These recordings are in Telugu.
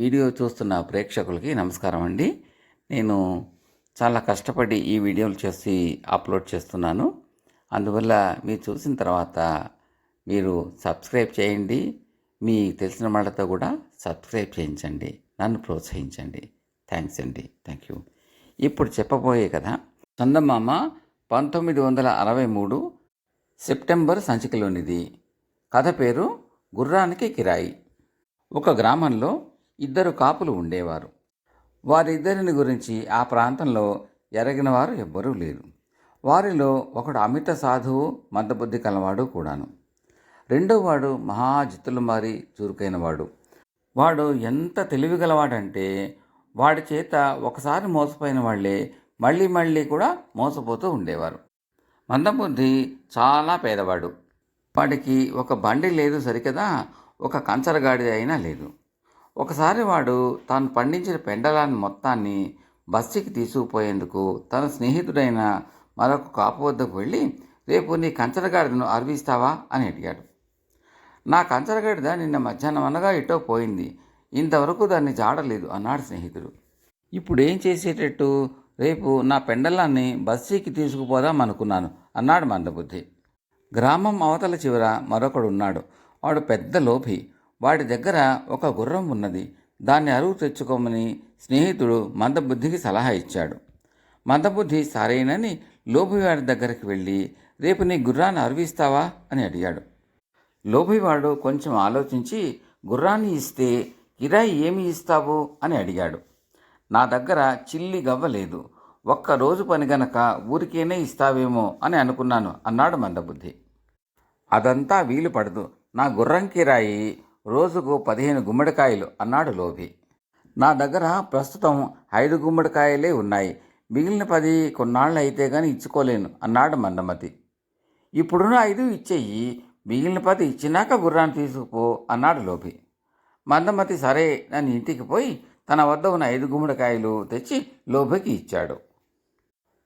వీడియో చూస్తున్న ప్రేక్షకులకి నమస్కారం అండి. నేను చాలా కష్టపడి ఈ వీడియోలు చేసి అప్లోడ్ చేస్తున్నాను. అందువల్ల మీరు చూసిన తర్వాత మీరు సబ్స్క్రైబ్ చేయండి. మీ తెలిసిన వాళ్ళతో కూడా సబ్స్క్రైబ్ చేయించండి. నన్ను ప్రోత్సహించండి. థ్యాంక్స్ అండి. Thank you. ఇప్పుడు చెప్పబోయే కదా చందమామ పంతొమ్మిది వందల అరవై మూడు సెప్టెంబర్ సంచికలోనిది. కథ పేరు గుర్రానికి కిరాయి. ఒక గ్రామంలో ఇద్దరు కాపులు ఉండేవారు. వారిద్దరిని గురించి ఆ ప్రాంతంలో ఎరగిన వారు ఎవ్వరూ లేరు. వారిలో ఒకడు అమిత సాధువు మందబుద్ధి కలవాడు కూడాను. రెండోవాడు మహా జిత్తులు మారి చురుకైనవాడు. వాడు ఎంత తెలివిగలవాడంటే వాడి చేత ఒకసారి మోసపోయిన వాళ్ళే మళ్ళీ మళ్ళీ కూడా మోసపోతూ ఉండేవారు. మందబుద్ధి చాలా పేదవాడు. వాడికి ఒక బండి లేదు సరికదా ఒక కంచరగాడి అయినా లేదు. ఒకసారి వాడు తాను పండించిన పెండలాన్ని మొత్తాన్ని బస్సుకి తీసుకుపోయేందుకు తన స్నేహితుడైన మరొక కాపు వద్దకు వెళ్ళి రేపు నీ కంచరగాడిదను అర్విస్తావా? అని అడిగాడు. నా కంచరగాడిద నిన్న మధ్యాహ్నం అనగా ఇటో పోయింది. ఇంతవరకు దాన్ని జాడలేదు అన్నాడు స్నేహితుడు. ఇప్పుడు ఏం చేసేటట్టు? రేపు నా పెండలాన్ని బస్సీకి తీసుకుపోదాం అనుకున్నాను అన్నాడు మందబుద్ధి. గ్రామం అవతల చివర మరొకడు ఉన్నాడు వాడు పెద్ద లోభి వాడి దగ్గర ఒక గుర్రం ఉన్నది. దాన్ని అరువు తెచ్చుకోమని స్నేహితుడు మందబుద్ధికి సలహా ఇచ్చాడు. మందబుద్ధి సరేనని లోభివాడి దగ్గరికి వెళ్ళి రేపు నీ గుర్రాన్ని అరువిస్తావా? అని అడిగాడు. లోభివాడు కొంచెం ఆలోచించి గుర్రాన్ని ఇస్తే కిరాయి ఏమి ఇస్తావు? అని అడిగాడు. నా దగ్గర చిల్లి గవ్వలేదు ఒక్క రోజు పని గనక ఊరికేనే ఇస్తావేమో? అని అనుకున్నాను అన్నాడు మందబుద్ధి. అదంతా వీలు పడదు. నా గుర్రం కిరాయి రోజుకు పదిహేను గుమ్మడికాయలు అన్నాడు లోభి. నా దగ్గర ప్రస్తుతం ఐదు గుమ్మడికాయలే ఉన్నాయి. మిగిలిన పది కొన్నాళ్ళు అయితే గాని ఇచ్చుకోలేను అన్నాడు మందమతి. ఇప్పుడున్న ఐదు ఇచ్చేయి మిగిలిన పది ఇచ్చినాక గుర్రాన్ని తీసుకుపో అన్నాడు లోభి. మందమతి సరే నన్ను ఇంటికి పోయి తన వద్ద ఉన్న ఐదు గుమ్మడికాయలు తెచ్చి లోభికి ఇచ్చాడు.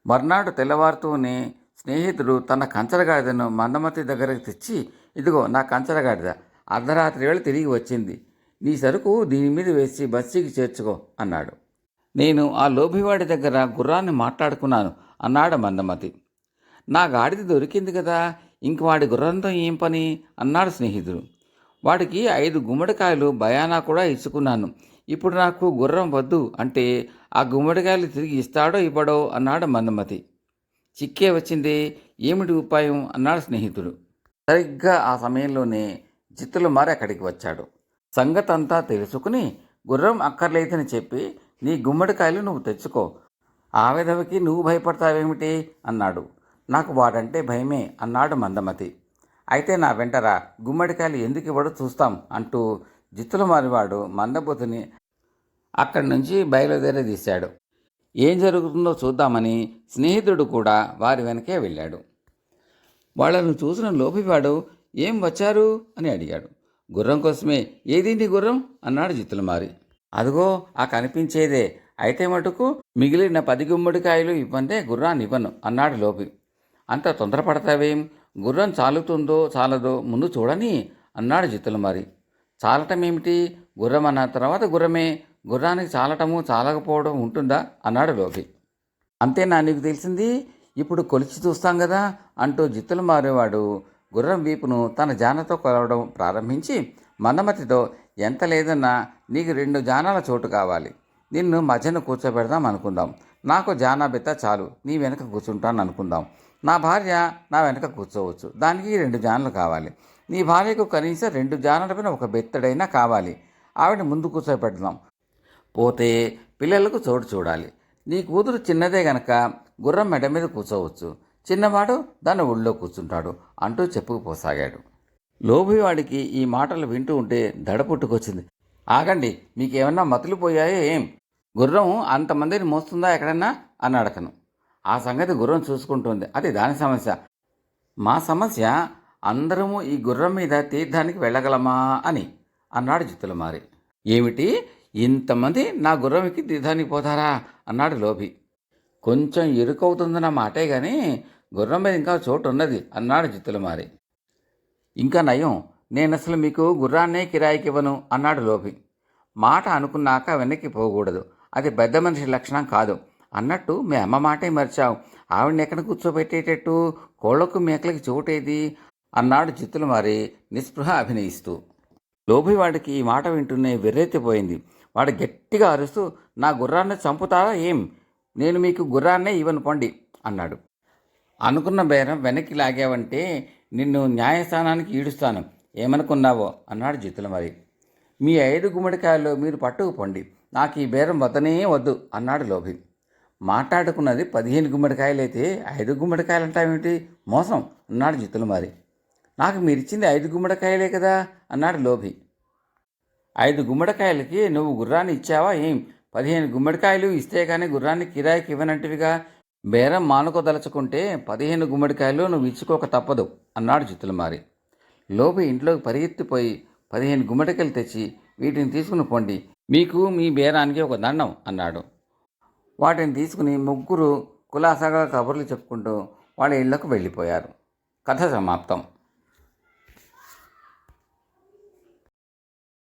మర్నాడు తెల్లవారుతూనే స్నేహితుడు తన కంచరగాడిదను మందమతి దగ్గరకు తెచ్చి ఇదిగో నా కంచరగాడిద అర్ధరాత్రి వేళ తిరిగి వచ్చింది. నీ సరుకు దీని మీద వేసి బస్సీకి చేర్చుకో అన్నాడు. నేను ఆ లోభివాడి దగ్గర గుర్రాన్ని మాట్లాడుకున్నాను అన్నాడు మందమతి. నా గాడిద దొరికింది కదా ఇంక వాడి గుర్రంతో ఏం పని? అన్నాడు స్నేహితుడు. వాడికి ఐదు గుమ్మడికాయలు భయానా కూడా ఇచ్చుకున్నాను. ఇప్పుడు నాకు గుర్రం వద్దు అంటే ఆ గుమ్మడికాయలు తిరిగి ఇస్తాడో ఇవ్వడో అన్నాడు మందమతి. చిక్కే వచ్చింది ఏమిటి ఉపాయం? అన్నాడు స్నేహితుడు. సరిగ్గా ఆ సమయంలోనే జిత్తులు మారి అక్కడికి వచ్చాడు. సంగతంతా తెలుసుకుని గుర్రం అక్కర్లేదని చెప్పి నీ గుమ్మడికాయలు నువ్వు తెచ్చుకో. ఆ విధవకి నువ్వు భయపడతావేమిటి? అన్నాడు. నాకు వాడంటే భయమే అన్నాడు మందమతి. అయితే నా వెంటరా గుమ్మడికాయలు ఎందుకు ఇవ్వడో చూస్తాం అంటూ జిత్తుల మారివాడు మందబుతిని అక్కడి నుంచి బయలుదేరదీశాడు ఏం జరుగుతుందో చూద్దామని స్నేహితుడు కూడా వారి వెనకే వెళ్ళాడు. వాళ్ళను చూసిన లోపివాడు ఏం వచ్చారు? అని అడిగాడు. గుర్రం కోసమే. ఏది నీ గుర్రం? అన్నాడు జిత్తులమారి. అదిగో ఆ కనిపించేదే. అయితే మటుకు మిగిలిన పది గుమ్మడికాయలు ఇవ్వందే గుర్రాన్ని ఇవ్వను అన్నాడు లోపి. అంత తొందరపడతావేం? గుర్రం చాలుతుందో చాలదో ముందు చూడని అన్నాడు జిత్తులమారి. చాలటం ఏమిటి గుర్రం అన్న తర్వాత గుర్రమే. గుర్రానికి చాలటము చాలకపోవడం ఉంటుందా? అన్నాడు లోపి. అంతేనా నీకు తెలిసింది? ఇప్పుడు కొలిచి చూస్తాం కదా అంటూ జిత్తులు మారేవాడు గుర్రం వీపును తన జానతో కొలవడం ప్రారంభించి మందమతితో ఎంత లేదన్నా నీకు రెండు జానాల చోటు కావాలి. నిన్ను మధ్యన కూర్చోబెడదాం అనుకుందాం. నాకు జానా బెత్త చాలు. నీ వెనక కూర్చుంటాను అనుకుందాం. నా భార్య నా వెనక కూర్చోవచ్చు. దానికి రెండు జానలు కావాలి. నీ భార్యకు కనీసం రెండు జానల పైన ఒక బెత్తడైనా కావాలి. ఆవిడ ముందు కూర్చోబెడదాం. పోతే పిల్లలకు చోటు చూడాలి. నీ కూతురు చిన్నదే గనక గుర్రం మెడ మీద కూర్చోవచ్చు. చిన్నవాడు దాని ఒళ్ళో కూర్చుంటాడు అంటూ చెప్పుకుపోసాగాడు. లోభివాడికి ఈ మాటలు వింటూ ఉంటే దడ పుట్టుకొచ్చింది. ఆగండి మీకేమన్నా మతులు పోయాయో ఏం? గుర్రం అంతమందిని మోస్తుందా ఎక్కడన్నా? అని అడకను. ఆ సంగతి గుర్రం చూసుకుంటుంది. అది దాని సమస్య. మా సమస్య అందరము ఈ గుర్రం మీద తీర్థానికి వెళ్ళగలమా అని అన్నాడు జిత్తులమారి. ఏమిటి? ఇంతమంది నా గుర్రంకి తీర్థానికి పోతారా? అన్నాడు లోభి కొంచెం ఇరుకవుతుందన్న మాటే కానీ గుర్రం మీద ఇంకా చోటు ఉన్నది అన్నాడు జిత్తులమారి ఇంకా నయం నేను అసలు మీకు గుర్రాన్నే కిరాయికి ఇవ్వను అన్నాడు లోభి. మాట అనుకున్నాక వెనక్కి పోకూడదు అది పెద్ద మనిషి లక్షణం కాదు అన్నట్టు మీ అమ్మ మాటే మర్చావు ఆవిడని ఎక్కడ కూర్చోబెట్టేటట్టు కోళ్ళకు మేకలకి చోటేది అన్నాడు చిత్తులు మారి నిస్పృహ అభినయిస్తూ. లోభి వాడికి ఈ మాట వింటూనే వెర్రెత్తిపోయింది. వాడు గట్టిగా అరుస్తూ నా గుర్రాన్ని చంపుతారా ఏం? నేను మీకు గుర్రాన్నే ఇవ్వను పొండి అన్నాడు. అనుకున్న బేరం వెనక్కి లాగావంటే నిన్ను న్యాయస్థానానికి ఈడుస్తాను. ఏమనుకున్నావో? అన్నాడు జితులమరి మీ ఐదు గుమ్మడికాయల్లో మీరు పట్టుకు పొండి. నాకు ఈ బేరం వద్దనే వద్దు అన్నాడు లోభి. మాట్లాడుకున్నది పదిహేను గుమ్మడికాయలైతే ఐదు గుమ్మడికాయలు అంటావేమిటి మోసం అన్నాడు జితులమారి మరి. నాకు మీరిచ్చింది ఐదు గుమ్మడికాయలే కదా అన్నాడు లోభి. ఐదు గుమ్మడికాయలకి నువ్వు గుర్రాన్ని ఇచ్చావా ఏం? పదిహేను గుమ్మడికాయలు ఇస్తే కానీ గుర్రాన్ని కిరాయికి ఇవ్వనంటివిగా బేరం మానుకోదలుచుకుంటే పదిహేను గుమ్మడికాయలు నువ్వు ఇచ్చుకోక తప్పదు అన్నాడు చిత్తులమారి. లోపు ఇంట్లోకి పరిగెత్తిపోయి పదిహేను గుమ్మడికాయలు తెచ్చి వీటిని తీసుకుని పొండి మీకు మీ బేరానికి ఒక దండం అన్నాడు. వాటిని తీసుకుని ముగ్గురు కులాసాగా కబుర్లు చెప్పుకుంటూ వాళ్ళ ఇళ్ళకు వెళ్ళిపోయారు. కథ సమాప్తం.